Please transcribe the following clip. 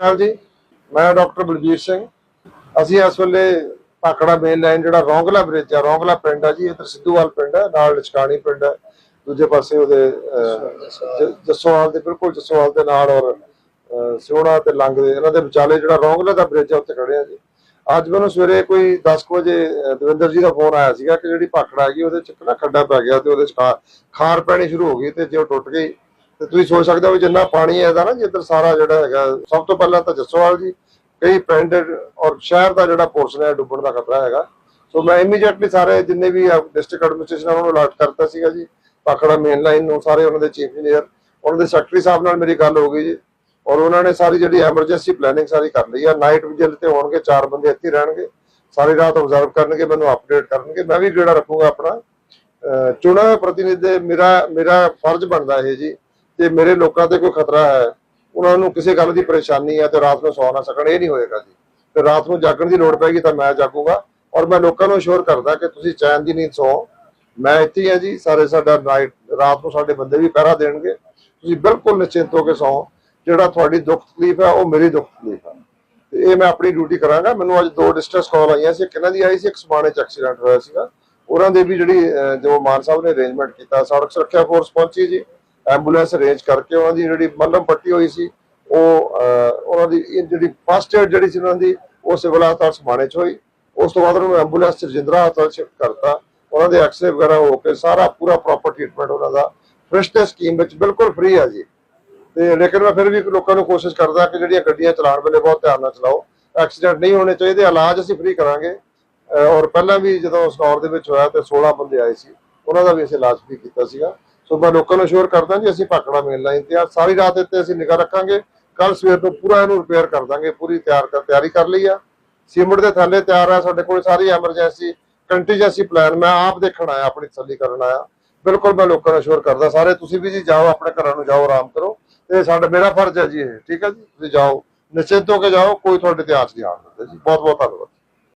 ਹਾਂ ਜੀ ਮੈਂ ਡਾਕਟਰ ਬਲਜੀਤ ਸਿੰਘ। ਅਸੀਂ ਇਸ ਵੇਲੇ ਭਾਖੜਾ ਮੇਨ ਲਾਈਨ ਜਿਹੜਾ ਰੌਂਗਲਾ ਬ੍ਰਿਜ ਆ ਰੌਂਗਲਾ ਪਿੰਡ ਆ ਜੀ ਇੱਧਰ ਸਿੱਧੂਵਾਲ ਪਿੰਡ ਹੈ ਨਾਲ ਲਚਕਾਣੀ ਪਿੰਡ ਹੈ ਦੂਜੇ ਪਾਸੇ ਉਹਦੇ ਅਹ, ਦੇ ਬਿਲਕੁਲ ਜੱਸੋਵਾਲ ਦੇ ਨਾਲ ਔਰ ਸਿਉਣਾ ਤੇ ਲੰਗ ਦੇ ਇਹਨਾਂ ਦੇ ਵਿਚਾਲੇ ਜਿਹੜਾ ਰੌਂਗਲਾ ਦਾ ਬ੍ਰਿਜ ਆ ਉੱਤੇ ਖੜੇ ਆ ਜੀ। ਅੱਜ ਮੈਨੂੰ ਸਵੇਰੇ ਕੋਈ 10 ਕੁ ਵਜੇ ਦਵਿੰਦਰ ਜੀ ਦਾ ਫੋਨ ਆਇਆ ਸੀਗਾ ਕਿ ਜਿਹੜੀ ਭਾਖੜਾ ਹੈਗੀ ਉਹਦੇ ਚ ਨਾ ਖੱਡਾ ਪੈ ਗਿਆ ਤੇ ਉਹਦੇ ਚ ਖਾ- ਖਾਰ ਪੈਣੀ ਸ਼ੁਰੂ ਹੋ ਗਈ ਤੇ ਜੇ ਉਹ ਟੁੱਟ ਗਈ ਤੇ ਤੁਸੀਂ ਸੋਚ ਸਕਦੇ ਹੋ ਵੀ ਜਿੰਨਾ ਪਾਣੀ ਹੈ ਇਹਦਾ ਨਾ ਜੀ ਇੱਧਰ ਸਾਰਾ ਜਿਹੜਾ ਹੈਗਾ, ਸਭ ਤੋਂ ਪਹਿਲਾਂ ਤਾਂ ਜੱਸੋਵਾਲ ਜੀ, ਕਈ ਪਿੰਡ ਔਰ ਸ਼ਹਿਰ ਦਾ ਜਿਹੜਾ ਪੋਰਸ਼ਨ ਹੈ, ਡੁੱਬਣ ਦਾ ਖਤਰਾ ਹੈਗਾ। ਸੋ ਮੈਂ ਇਮੀਡੀਏਟਲੀ ਸਾਰੇ ਜਿੰਨੇ ਵੀ ਡਿਸਟ੍ਰਿਕਟ ਐਡਮਿਨਿਸਟ੍ਰੇਸ਼ਨ ਉਹਨਾਂ ਨੂੰ ਅਲਰਟ ਕਰਤਾ ਸੀਗਾ ਜੀ। ਪਾਖੜਾ ਮੇਨ ਲਾਈਨ ਨੂੰ, ਸਾਰੇ ਉਹਨਾਂ ਦੇ ਚੀਫ ਇੰਜੀਨੀਅਰ ਉਹਨਾਂ ਦੇ ਸੈਕਟਰੀ ਸਾਹਿਬ ਨਾਲ ਮੇਰੀ ਗੱਲ ਹੋ ਗਈ ਜੀ। ਔਰ ਉਹਨਾਂ ਨੇ ਸਾਰੀ ਜਿਹੜੀ ਐਮਰਜੈਂਸੀ ਪਲੈਨਿੰਗ ਸਾਰੀ ਕਰ ਲਈ ਆ। ਨਾਈਟ ਵਿਜੀਲ ਤੇ ਹੋਣਗੇ, ਚਾਰ ਬੰਦੇ ਇੱਥੇ ਰਹਿਣਗੇ। ਸਾਰੀ ਰਾਤ ਆਬਜ਼ਰਵ ਕਰਨਗੇ, ਮੈਨੂੰ ਅਪਡੇਟ ਕਰਨਗੇ। ਮੈਂ ਵੀ ਜਿਹੜਾ ਰੱਖੂਗਾ ਆਪਣਾ। ਅਹ ਚੁਣੇ ਹੋਏ ਪ੍ਰਤੀਨਿਧ ਮੇਰਾ ਮੇਰਾ ਫਰਜ਼ ਬਣਦਾ ਇਹ ਜੀ। ਤੇ ਮੇਰੇ ਲੋਕਾਂ ਤੇ ਕੋਈ ਖਤਰਾ ਹੈ, ਉਹਨਾਂ ਨੂੰ ਕਿਸੇ ਗੱਲ ਦੀ ਪਰੇਸ਼ਾਨੀ ਹੈ ਤੇ ਰਾਤ ਨੂੰ ਸੌ ਨਾ ਸਕਣ, ਇਹ ਨਹੀਂ ਹੋਏਗਾ ਜੀ। ਤੇ ਰਾਤ ਨੂੰ ਜਾਗਣ ਦੀ ਲੋੜ ਪੈਗੀ ਤਾਂ ਮੈਂ ਜਾਗੂਗਾ ਔਰ ਮੈਂ ਲੋਕਾਂ ਨੂੰ ਅਸ਼ੋਰ ਕਰਦਾ ਕਿ ਤੁਸੀਂ ਚੈਨ ਦੀ ਨੀਂਦ ਸੌ। ਮੈਂ ਇੱਥੇ ਹੀ ਹਾਂ ਜੀ, ਸਾਰੇ ਸਾਡਾ ਨਾਈਟ ਰਾਤ ਨੂੰ ਸਾਡੇ ਬੰਦੇ ਵੀ ਪਹਿਰਾ ਦੇਣਗੇ। ਤੁਸੀਂ ਬਿਲਕੁਲ ਨਿਸ਼ਚਿੰਤ ਹੋ ਕੇ ਸੌ। ਜਿਹੜਾ ਤੁਹਾਡੀ ਦੁੱਖ ਤਕਲੀਫ ਹੈ, ਉਹ ਮੇਰੀ ਦੁੱਖ ਤਕਲੀਫ ਹੈ। ਤੇ ਇਹ ਮੈਂ ਆਪਣੀ ਡਿਊਟੀ ਕਰਾਂਗਾ। ਮੈਨੂੰ ਅੱਜ ਦੋ ਡਿਸਟ੍ਰੈਸ ਕਾਲ ਆਈਆਂ ਸੀ। ਕਿਹਨਾਂ ਦੀ ਆਈ ਸੀ, ਇੱਕ ਸਮਾਣੇ ਚ ਐਕਸੀਡੈਂਟ ਹੋਇਆ ਸੀਗਾ। ਉਹਨਾਂ ਦੇ ਵੀ ਜਿਹੜੀ ਜੋ ਮਾਨ ਸਾਹਿਬ ਨੇ ਅਰੇਂਜਮੈਂਟ ਕੀਤਾ, ਸੜਕ ਸੁਰੱਖਿਆ ਫੋਰਸ ਪਹੁੰਚੀ ਜੀ। ਐਂਬੂਲੈਂਸ ਅਰੇਂਜ ਕਰਕੇ ਉਹਨਾਂ ਦੀ ਜਿਹੜੀ ਮੱਲਮ ਪੱਟੀ ਹੋਈ ਸੀ, ਉਹ ਉਹਨਾਂ ਦੀ ਜਿਹੜੀ ਫਸਟ ਏਡ ਜਿਹੜੀ ਸੀ ਉਹਨਾਂ ਦੀ, ਉਹ ਸਿਵਲ ਹਸਪਤਾਲ ਸਮਾਣੇ ਚ ਹੋਈ। ਉਸ ਤੋਂ ਬਾਅਦ ਉਹਨਾਂ ਨੂੰ ਐਂਬੂਲੈਂਸ ਚ ਰਜਿੰਦਰਾ ਹਸਪਤਾਲ ਸ਼ਿਫਟ ਕਰਤਾ। ਉਹਨਾਂ ਦੇ ਐਕਸਰੇ ਵਗੈਰਾ ਹੋ ਕੇ ਸਾਰਾ ਪੂਰਾ ਪ੍ਰੋਪਰ ਟ੍ਰੀਟਮੈਂਟ ਉਹਨਾਂ ਦਾ। ਫ੍ਰਿਸ਼ਟ ਸਕੀਮ ਵਿੱਚ ਬਿਲਕੁਲ ਫ੍ਰੀ ਹੈ ਜੀ। ਤੇ ਲੇਕਿਨ ਮੈਂ ਫਿਰ ਵੀ ਲੋਕਾਂ ਨੂੰ ਕੋਸ਼ਿਸ਼ ਕਰਦਾ ਕਿ ਜਿਹੜੀਆਂ ਗੱਡੀਆਂ ਚਲਾਉਣ ਵੇਲੇ ਬਹੁਤ ਧਿਆਨ ਨਾਲ ਚਲਾਓ। ਐਕਸੀਡੈਂਟ ਨਹੀਂ ਹੋਣੇ ਚਾਹੀਦੇ, ਇਲਾਜ ਅਸੀਂ ਫ੍ਰੀ ਕਰਾਂਗੇ। ਔਰ ਪਹਿਲਾਂ ਵੀ ਜਦੋਂ ਸਟੋਰ ਦੇ ਵਿੱਚ ਹੋਇਆ ਤੇ 16 ਬੰਦੇ ਆਏ ਸੀ, ਉਹਨਾਂ ਦਾ ਵੀ ਅਸੀਂ ਇਲਾਜ ਫ੍ਰੀ ਕੀਤਾ ਸੀਗਾ। ਸੋ ਮੈਂ ਲੋਕਾਂ ਨੂੰ ਅਸ਼ੋਰ ਕਰਦਾ ਜੀ, ਅਸੀਂ ਭਾਖੜਾ ਮੇਨ ਲਾਈਨ ਤੇ ਆ। ਸਾਰੀ ਰਾਤ ਇੱਥੇ ਅਸੀਂ ਨਿਗਾਹ ਰੱਖਾਂਗੇ। ਕੱਲ ਸਵੇਰ ਨੂੰ ਪੂਰਾ ਇਹਨੂੰ ਰਿਪੇਅਰ ਕਰ ਦਾਂਗੇ। ਪੂਰੀ ਤਿਆਰ ਕਰ ਤਿਆਰੀ ਕਰ ਲਈ ਆ। ਸੀਮਿੰਟ ਦੇ ਥੱਲੇ ਤਿਆਰ ਆ। ਸਾਡੇ ਕੋਲ ਸਾਰੀ ਐਮਰਜੈਂਸੀ ਕੰਟੀਜੈਂਸੀ ਪਲਾਨ ਮੈਂ ਆਪ ਦੇਖਣ ਆਇਆ, ਆਪਣੀ ਤਸੱਲੀ ਕਰਨ ਆਇਆ। ਬਿਲਕੁਲ ਮੈਂ ਲੋਕਾਂ ਨੂੰ ਅਸ਼ੋਰ ਕਰਦਾ। ਸਾਰੇ ਤੁਸੀਂ ਵੀ ਜੀ ਜਾਓ, ਆਪਣੇ ਘਰਾਂ ਨੂੰ ਜਾਓ, ਆਰਾਮ ਕਰੋ। ਤੇ ਸਾਡਾ ਮੇਰਾ ਫਰਜ਼ ਹੈ ਜੀ ਇਹ। ਠੀਕ ਹੈ ਜੀ? ਤੁਸੀਂ ਜਾਓ। ਨਿਸ਼ਚਿਤ ਹੋ ਕੇ ਜਾਓ। ਕੋਈ ਤੁਹਾਡੇ ਤੇ ਆਸ ਨਹੀਂ ਆਉਣ ਜੀ। ਬਹੁਤ ਬਹੁਤ ਧੰਨਵਾਦ।